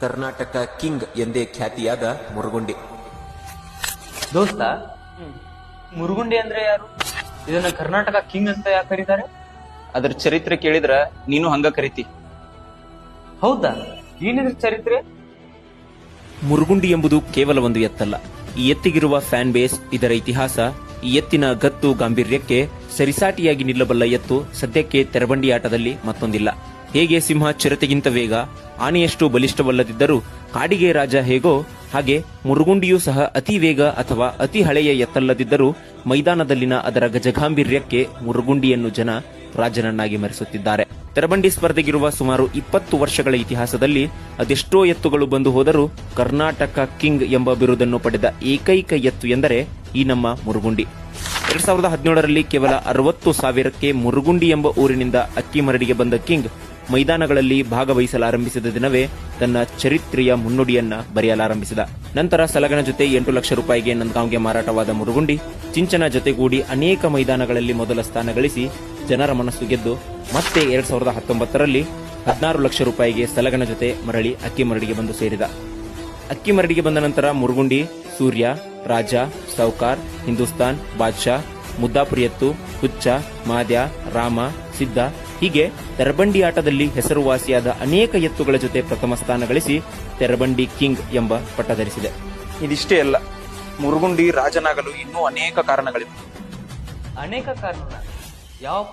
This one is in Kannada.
ಕರ್ನಾಟಕ ಕಿಂಗ್ ಎಂದೇ ಖ್ಯಾತಿಯಾದ ಮುರುಗುಂಡಿ. ದೋಸ್ತ ಮುರುಗುಂಡಿ ಅಂದ್ರೆ ಯಾರು? ಇದನ್ನ ಕರ್ನಾಟಕ ಕಿಂಗ್ ಅಂತ ಯಾಕೆ ಕರೀತಾರೆ? ಅದ್ರ ಚರಿತ್ರೆ ಕೇಳಿದ್ರ ನೀನು ಹಂಗ ಕರಿತಿ. ಹೌದಾ? ಏನಿದ್ರ ಚರಿತ್ರೆ? ಮುರುಗುಂಡಿ ಎಂಬುದು ಕೇವಲ ಒಂದು ಎತ್ತಲ್ಲ. ಈ ಎತ್ತಿಗಿರುವ ಫ್ಯಾನ್ ಬೇಸ್ ಇದರ ಇತಿಹಾಸ ಈ ಎತ್ತಿನ ಗತ್ತು ಗಾಂಭೀರ್ಯಕ್ಕೆ ಸರಿಸಾಟಿಯಾಗಿ ನಿಲ್ಲಬಲ್ಲ ಎತ್ತು ಸದ್ಯಕ್ಕೆ ತೆರಬಂಡಿ ಆಟದಲ್ಲಿ ಮತ್ತೊಂದಿಲ್ಲ. ಹೇಗೆ ಸಿಂಹ ಚಿರತೆಗಿಂತ ವೇಗ, ಆನೆಯಷ್ಟು ಬಲಿಷ್ಠವಲ್ಲದಿದ್ದರೂ ಕಾಡಿಗೆ ರಾಜ ಹೇಗೋ ಹಾಗೆ ಮುರುಗುಂಡಿಯೂ ಸಹ ಅತಿ ವೇಗ ಅಥವಾ ಅತಿ ಹಳೆಯ ಎತ್ತಲ್ಲದಿದ್ದರೂ ಮೈದಾನದಲ್ಲಿನ ಅದರ ಗಜಗಾಂಭೀರ್ಯಕ್ಕೆ ಮುರುಗುಂಡಿಯನ್ನು ಜನ ರಾಜನನ್ನಾಗಿ ಮರೆಸುತ್ತಿದ್ದಾರೆ. ತೆರಬಂಡಿ ಸ್ಪರ್ಧೆಗಿರುವ ಸುಮಾರು ಇಪ್ಪತ್ತು ವರ್ಷಗಳ ಇತಿಹಾಸದಲ್ಲಿ ಅದೆಷ್ಟೋ ಎತ್ತುಗಳು ಬಂದು ಹೋದರೂ ಕರ್ನಾಟಕ ಕಿಂಗ್ ಎಂಬ ಬಿರುದನ್ನು ಪಡೆದ ಏಕೈಕ ಎತ್ತು ಎಂದರೆ ಈ ನಮ್ಮ ಮುರುಗುಂಡಿ. ಎರಡ್ ಸಾವಿರದ ಹದಿನೇಳರಲ್ಲಿ ಕೇವಲ ಅರವತ್ತು ಸಾವಿರಕ್ಕೆ ಮುರುಗುಂಡಿ ಎಂಬ ಊರಿನಿಂದ ಅಕ್ಕಿ ಮರಡಿಗೆ ಬಂದ ಕಿಂಗ್ ಮೈದಾನಗಳಲ್ಲಿ ಭಾಗವಹಿಸಲಾರಂಭಿಸಿದ ದಿನವೇ ತನ್ನ ಚರಿತ್ರೆಯ ಮುನ್ನುಡಿಯನ್ನ ಬರೆಯಲಾರಂಭಿಸಿದ. ನಂತರ ಸಲಗನ ಜೊತೆ ಎಂಟು ಲಕ್ಷ ರೂಪಾಯಿಗೆ ನಂದಗಾಂವ್ಗೆ ಮಾರಾಟವಾದ ಮುರುಗುಂಡಿ, ಚಿಂಚನ ಜೊತೆಗೂಡಿ ಅನೇಕ ಮೈದಾನಗಳಲ್ಲಿ ಮೊದಲ ಸ್ಥಾನ ಗಳಿಸಿ ಜನರ ಮನಸ್ಸು ಗೆದ್ದು ಮತ್ತೆ ಎರಡ್ ಸಾವಿರದ ಹತ್ತೊಂಬತ್ತರಲ್ಲಿ ಹದಿನಾರು ಲಕ್ಷ ರೂಪಾಯಿಗೆ ಸಲಗನ ಜೊತೆ ಮರಳಿ ಅಕ್ಕಿ ಮರಡಿಗೆ ಬಂದು ಸೇರಿದ. ಅಕ್ಕಿ ಮರಡಿಗೆ ಬಂದ ನಂತರ ಮುರುಗುಂಡಿ, ಸೂರ್ಯ, ರಾಜ ಸೌಕಾರ್ ಹಿಂದೂಸ್ತಾನ್, ಬಾದ್ಶಾ, ಮುದ್ದಾಪುರಿಯತ್ತು, ಹುಚ್ಚ, ಮಾದ್ಯ, ರಾಮ, ಸಿದ್ದ ಹೀಗೆ ತೆರಬಂಡಿ ಆಟದಲ್ಲಿ ಹೆಸರುವಾಸಿಯಾದ ಅನೇಕ ಎತ್ತುಗಳ ಜೊತೆ ಪ್ರಥಮ ಸ್ಥಾನ ಗಳಿಸಿ ತೆರಬಂಡಿ ಕಿಂಗ್ ಎಂಬ ಪಟ್ಟ ಧರಿಸಿದೆ. ಇದಿಷ್ಟೇ ಅಲ್ಲ ಮುರುಗುಂಡಿ ರಾಜನಾಗಲು ಇನ್ನೂ ಅನೇಕ ಕಾರಣಗಳಿವೆ. ಅನೇಕ ಕಾರಣ ಯಾವ